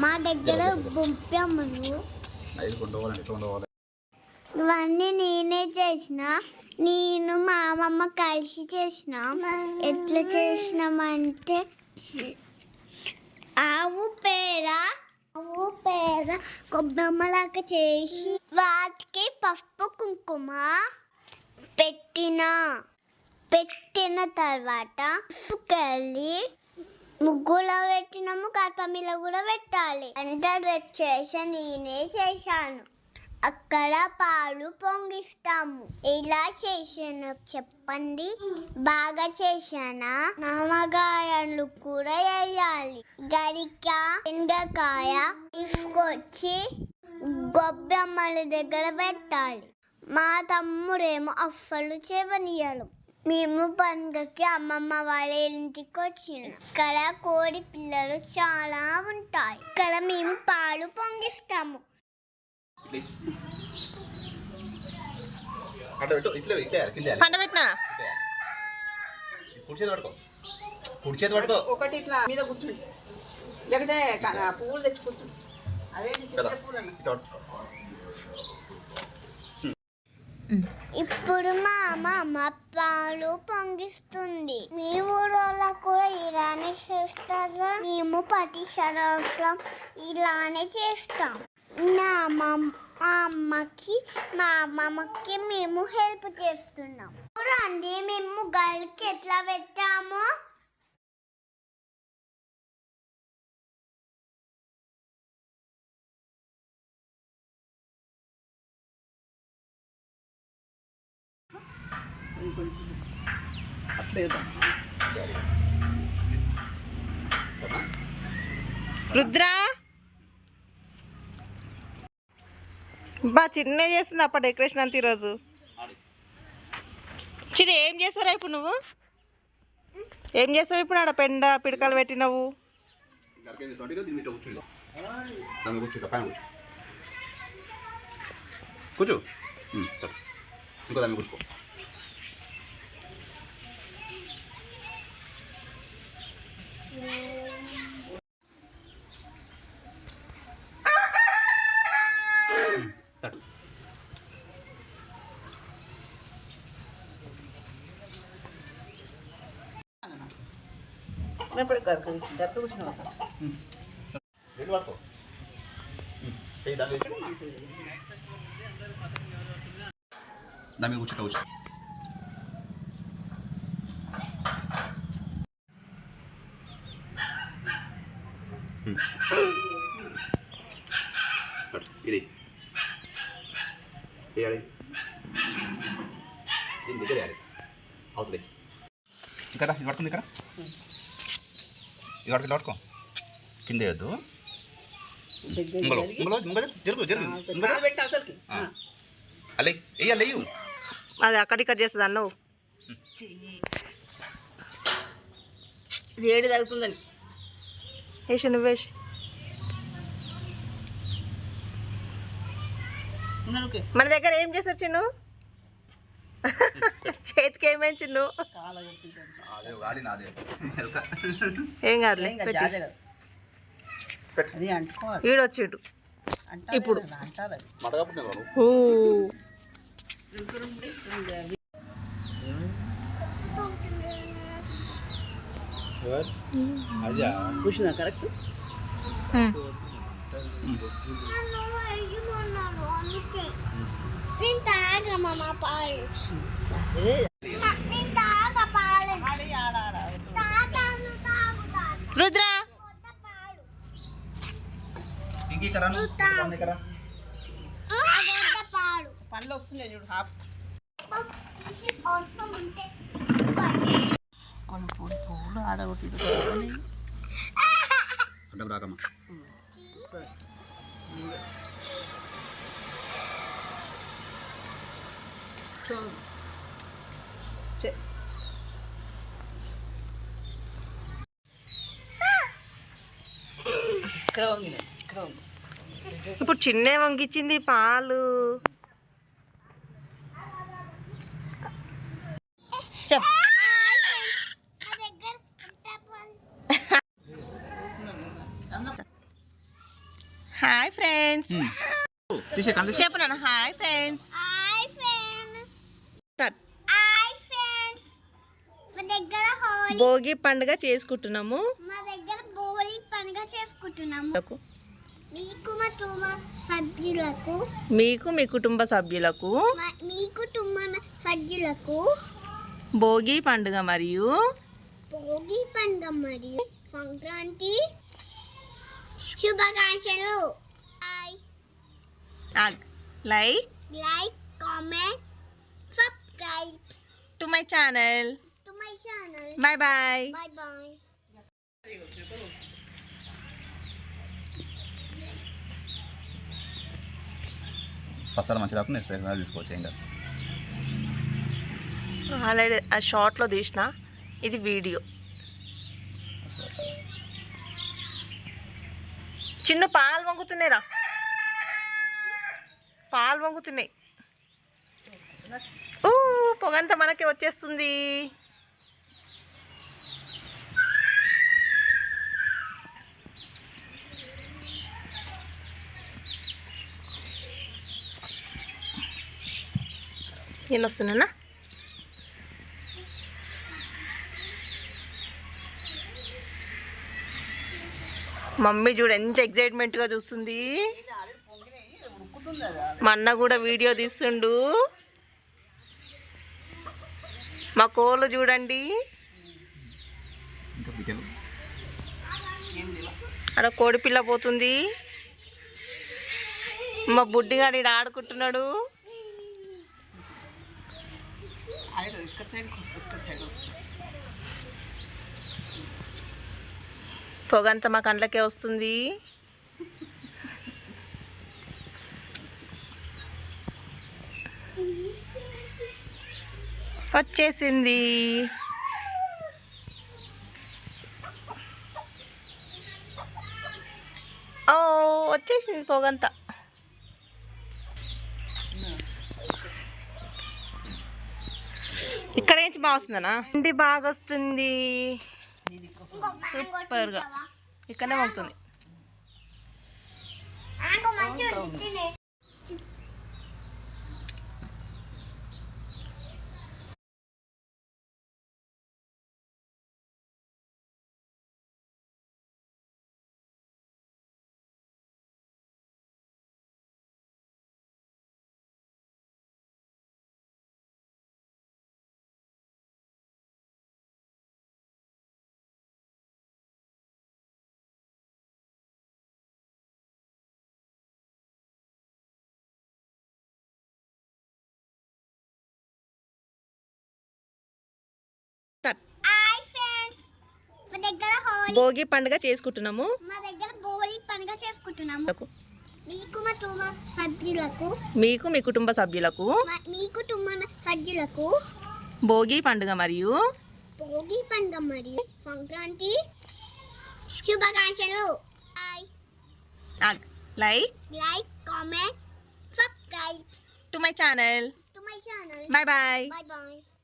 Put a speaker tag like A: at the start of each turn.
A: మా దగ్గర ఇవన్నీ నేనే చేసిన. నేను మా అమ్మమ్మ కలిసి చేసిన. ఎట్లా చేసినామంటే ఆవు పేర ఆవు పేర కొబ్బమ్మలాగా చేసి. వాటికి పసుపు కుంకుమ పెట్టిన. పెట్టిన తర్వాత ఉసుకెళ్ళి ముగ్గులో పెట్టినాము కర్పమిలో కూడా పెట్టాలి. అంటే రేపు చేసా నేనే చేశాను. అక్కడ పాలు పొంగిస్తాము. ఇలా చేశాను చెప్పండి? బాగా చేశానా? నామగాయలు కూడా వేయాలి. గరిక ఎండకాయ తీసుకొచ్చి గొబ్బెమ్మల దగ్గర పెట్టాలి. మా తమ్ముడేమో అస్సలు చేయనియడు మేము పండుగకి అమ్మమ్మ వాళ్ళ ఇంటికి వచ్చిన. ఇక్కడ కోడి పిల్లలు చాలా ఉంటాయి. ఇక్కడ మేము పాలు పొంగిస్తాము.
B: పట్టుకో. పట్టుకో.
C: ఒకటి ఇట్లా మీద కూర్చుండి లేకుంటే పువ్వులు తెచ్చి కూర్చుండి.
A: ఇప్పుడు మా అమ్మమ్మ పాలు పొంగిస్తుంది. మీ ఊళ్ళో కూడా ఇలానే చేస్తారా? మేము సంవత్సరం ఇలానే చేస్తాం. మా అమ్మకి మా అమ్మమ్మకి మేము హెల్ప్ చేస్తున్నాం. చూడండి మేము గల్కి ఎట్లా పెట్టామో.
D: రుద్రా? బా చిన్న చేస్తుంది అప్ప డెకరేషన్ అంత ఈరోజు. చిన్న ఏం చేస్తారా ఇప్పుడు నువ్వు? ఏం చేస్తావు ఇప్పుడు ఆడ పెండ పిడకలు పెట్టినవు?
B: కూర్చో ఇక, పైన కూర్చో కూర్చో ఉమ్, సరే ఇంకో దాని మీద కూర్చో ఉమ్, తట్టు.
C: ఇప్పుడు
B: చెయ్యి దాని మీద. మీద కూర్చో ఇట్లా కూర్చో ఉమ్. పట్టు, ఇది వేయాలి దీని దగ్గర వేయాలి అవుతుంది ఇంకా ఇది పట్టుకుంది ఇక్కడ. ఇది పట్టుకు పట్టుకో. కింద వేయద్దు.
C: జరుగు
B: జరుగు
D: అది అక్కడిక్కడ చేస్తుంది అన్నవు
C: వేడి తగ్గుతుందని
D: వేసి నువ్వు వేసి
C: ఉన్నానుకే
D: మన దగ్గర ఏం చేస్తారు చిన్ను? చేతికి ఏమేం చిన్ను. ఏం కాదులే
C: కదా
D: ఈడొచ్చిండు ఇప్పుడు.
C: కూర్చుందా కరెక్ట్?
A: ఆ పాలు
D: రుద్ర.
C: పండ్లు వస్తున్నాయి చూడు హాఫ్ కొన్ని పూలు పూలు ఆడగొట్టి
B: అంటే రాకమ్మా
C: ఇక్కడ వంగిన ఇక్కడ వంగి
D: ఇప్పుడు చిన్నే వంగిచ్చింది పాలు. చెప్ హాయ్ ఫ్రెండ్స్. చెప్పు నాన్న. Hi friends
A: hi friends. Holi
D: Bhogi పండుగ చేసుకుంటున్నాము.
A: మా దగ్గర హోలీ పండుగ చేసుకుంటున్నాము. మీకు మా సభ్యులకు
D: మీకు మీ కుటుంబ సభ్యులకు.
A: మీ కుటుంబ సభ్యులకు
D: భోగి పండుగ మరియు
A: భోగి పండుగ మరియు సంక్రాంతి శుభాకాంక్షలు.
D: Like
A: like comment subscribe
D: to my channel
A: to my channel
D: bye bye
A: bye bye
B: first మంచి రాకుండా నెక్స్ట్ సైజ్ తీసుకోవచ్చు ఇంకా
D: ఆల్రెడీ ఆ షార్ట్లో తీసిన ఇది వీడియో చిన్న పాలు వంగుతున్నాయిరా. పాలు వంగుతున్నాయి. పొగంతా మనకి వచ్చేస్తుంది. నేను వస్తున్నానా మమ్మీ చూడు ఎంత ఎగ్జైట్మెంట్గా చూస్తుంది. మా అన్న కూడా వీడియో తీస్తుండు. మా కోళ్ళు చూడండి. అక్కడ కోడి పిల్ల పోతుంది. మా బుడ్డిగాడు ఆడుకుంటున్నాడు.
C: ఇక్కడ వస్తుంది
D: పొగంతా మా కండ్లకే వస్తుంది. వచ్చేసింది. ఓ వచ్చేసింది పొగంతా. ఇక్కడ నుంచి బాగా వస్తుందనా? ఇంటి బాగా వస్తుంది. సూపర్గా. ఇక్కడనే
A: మోగుతుంది. హోలీ
D: భోగి పండుగ చేసుకుంటున్నాము.
A: మా దగ్గర హోలీ పండుగ చేసుకుంటున్నాము. మీకు మా తుమ సభ్యులకు
D: మీకు మీ కుటుంబ సభ్యులకు
A: మా- కుటుంబ సభ్యులకు
D: భోగి పండుగ మరియు
A: భోగి పండుగ మరియు సంక్రాంతి శుభాకాంక్షలు.
D: Like
A: like comment subscribe.
D: To my channel.
A: To my channel.
D: Bye bye.
A: Bye bye.